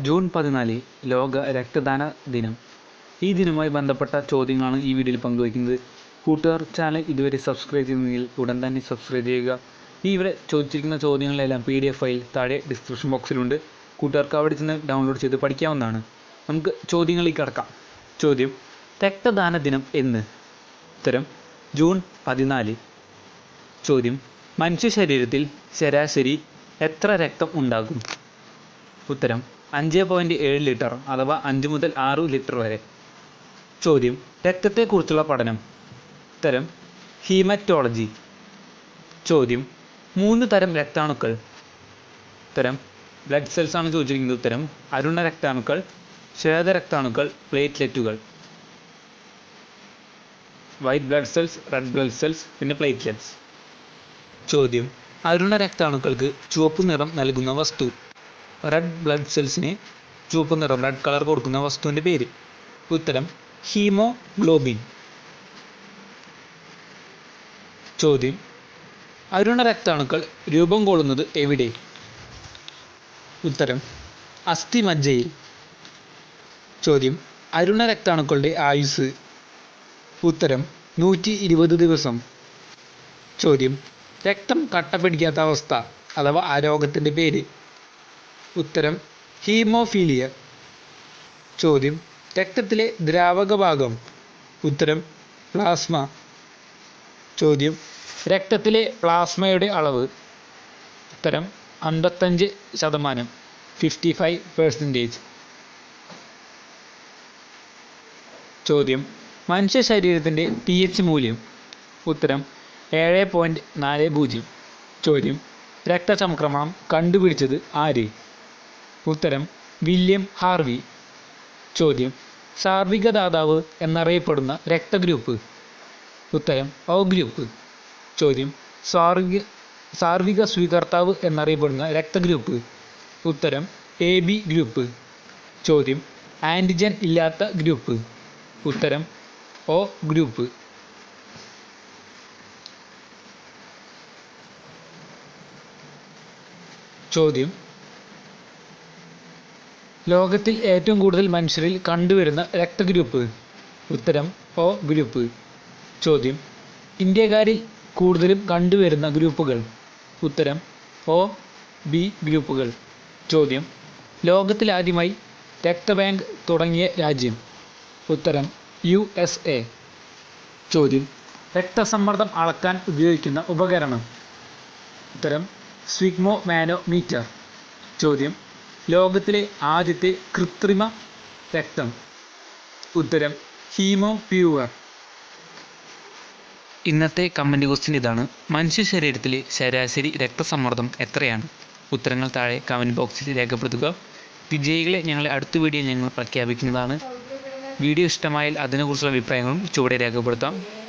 June പതിനാല് ലോക രക്തദാന ദിനം. ഈ ദിനവുമായി ബന്ധപ്പെട്ട ചോദ്യങ്ങളാണ് ഈ വീഡിയോയിൽ പങ്കുവയ്ക്കുന്നത്. കൂട്ടുകാർ ചാനൽ ഇതുവരെ സബ്സ്ക്രൈബ് ചെയ്യുന്നെങ്കിൽ ഉടൻ തന്നെ സബ്സ്ക്രൈബ് ചെയ്യുക. ഈ ഇവിടെ ചോദിച്ചിരിക്കുന്ന ചോദ്യങ്ങളെല്ലാം പി ഡി എഫ് ഫയൽ താഴെ ഡിസ്ക്രിപ്ഷൻ ബോക്സിലുണ്ട് കൂട്ടുകാർക്ക് അവിടെ ചെന്ന് ഡൗൺലോഡ് ചെയ്ത് പഠിക്കാവുന്നതാണ്. നമുക്ക് ചോദ്യങ്ങളിൽ കിടക്കാം. ചോദ്യം രക്തദാന ദിനം എന്ന്. ഉത്തരം ജൂൺ പതിനാല്. ചോദ്യം മനുഷ്യ ശരീരത്തിൽ ശരാശരി എത്ര രക്തം ഉണ്ടാകും? ഉത്തരം അഞ്ച് പോയിന്റ് ഏഴ് ലിറ്റർ അഥവാ അഞ്ച് മുതൽ ആറ് ലിറ്റർ വരെ. ചോദ്യം രക്തത്തെക്കുറിച്ചുള്ള പഠനം. ഉത്തരം ഹീമറ്റോളജി. ചോദ്യം മൂന്ന് തരം രക്താണുക്കൾ. ഉത്തരം ബ്ലഡ് സെൽസ് ആണ് ചോദിച്ചിരിക്കുന്നത്. ഉത്തരം അരുണ രക്താണുക്കൾ ശ്വേത രക്താണുക്കൾ പ്ലേറ്റ്ലെറ്റുകൾ white blood cells red blood cells പിന്നെ പ്ലേറ്റ്ലെറ്റ്സ് ചോദ്യം അരുണ രക്താണുക്കൾക്ക് ചുവപ്പ് നിറം നൽകുന്ന വസ്തു. റെഡ് ബ്ലഡ് സെൽസിന് ചുവപ്പ് നിറം റെഡ് കളർ കൊടുക്കുന്ന വസ്തുവിന്റെ പേര്. ഉത്തരം ഹീമോഗ്ലോബിൻ. ചോദ്യം അരുണ രക്താണുക്കൾ രൂപം കൊള്ളുന്നത് എവിടെ? ഉത്തരം അസ്ഥിമജ്ജയിൽ. ചോദ്യം അരുണ രക്താണുക്കളുടെ ആയുസ് ഉത്തരം നൂറ്റി ഇരുപത് ദിവസം. ചോദ്യം രക്തം കട്ട പിടിക്കാത്ത അവസ്ഥ അഥവാ ആ രോഗത്തിന്റെ പേര്. ഉത്തരം ഹീമോഫീലിയ. ചോദ്യം രക്തത്തിലെ ദ്രാവക ഭാഗം ഉത്തരം പ്ലാസ്മ. ചോദ്യം രക്തത്തിലെ പ്ലാസ്മയുടെ അളവ്. ഉത്തരം അമ്പത്തഞ്ച് ശതമാനം ഫിഫ്റ്റി ഫൈവ് പെർസെന്റേജ് ചോദ്യം മനുഷ്യ ശരീരത്തിന്റെ പി എച്ച് മൂല്യം. ഉത്തരം ഏഴ് പോയിന്റ് നാല് പൂജ്യം. ചോദ്യം രക്തചംക്രമണം കണ്ടുപിടിച്ചത് ആര്? ഉത്തരം വില്യം ഹാർവി. ചോദ്യം സാർവിക ദാതാവ് എന്നറിയപ്പെടുന്ന രക്തഗ്രൂപ്പ്. ഉത്തരം ഒ ഗ്രൂപ്പ് ചോദ്യം സാർവിക സാർവിക സ്വീകർത്താവ് എന്നറിയപ്പെടുന്ന രക്തഗ്രൂപ്പ്. ഉത്തരം എ ബി ഗ്രൂപ്പ്. ചോദ്യം ആന്റിജൻ ഇല്ലാത്ത ഗ്രൂപ്പ്. ഉത്തരം ഒ ഗ്രൂപ്പ്. ചോദ്യം ലോകത്തിൽ ഏറ്റവും കൂടുതൽ മനുഷ്യരിൽ കണ്ടുവരുന്ന രക്തഗ്രൂപ്പ്. ഉത്തരം ഒ ഗ്രൂപ്പ്. ചോദ്യം ഇന്ത്യക്കാരിൽ കൂടുതലും കണ്ടുവരുന്ന ഗ്രൂപ്പുകൾ. ഉത്തരം ഒ ബി ഗ്രൂപ്പുകൾ. ചോദ്യം ലോകത്തിലാദ്യമായി രക്തബാങ്ക് തുടങ്ങിയ രാജ്യം. ഉത്തരം യു എസ് എ. ചോദ്യം രക്തസമ്മർദ്ദം അളക്കാൻ ഉപയോഗിക്കുന്ന ഉപകരണം. ഉത്തരം സ്വിഗ്മോ മാനോമീറ്റർ ചോദ്യം ലോകത്തിലെ ആദ്യത്തെ കൃത്രിമ രക്തം. ഉത്തരം ഹീമോ പ്യൂവർ. ഇന്നത്തെ കമന്റ് ക്വസ്റ്റ്യൻ ഇതാണ് മനുഷ്യ ശരീരത്തിലെ ശരാശരി രക്തസമ്മർദ്ദം എത്രയാണ്? ഉത്തരങ്ങൾ താഴെ കമന്റ് ബോക്സിൽ രേഖപ്പെടുത്തുക. വിജയികളെ ഞങ്ങളെ അടുത്ത വീഡിയോ ഞങ്ങൾ പ്രഖ്യാപിക്കുന്നതാണ്. വീഡിയോ ഇഷ്ടമായാൽ അതിനെക്കുറിച്ചുള്ള അഭിപ്രായങ്ങളും ചുവടെ രേഖപ്പെടുത്താം.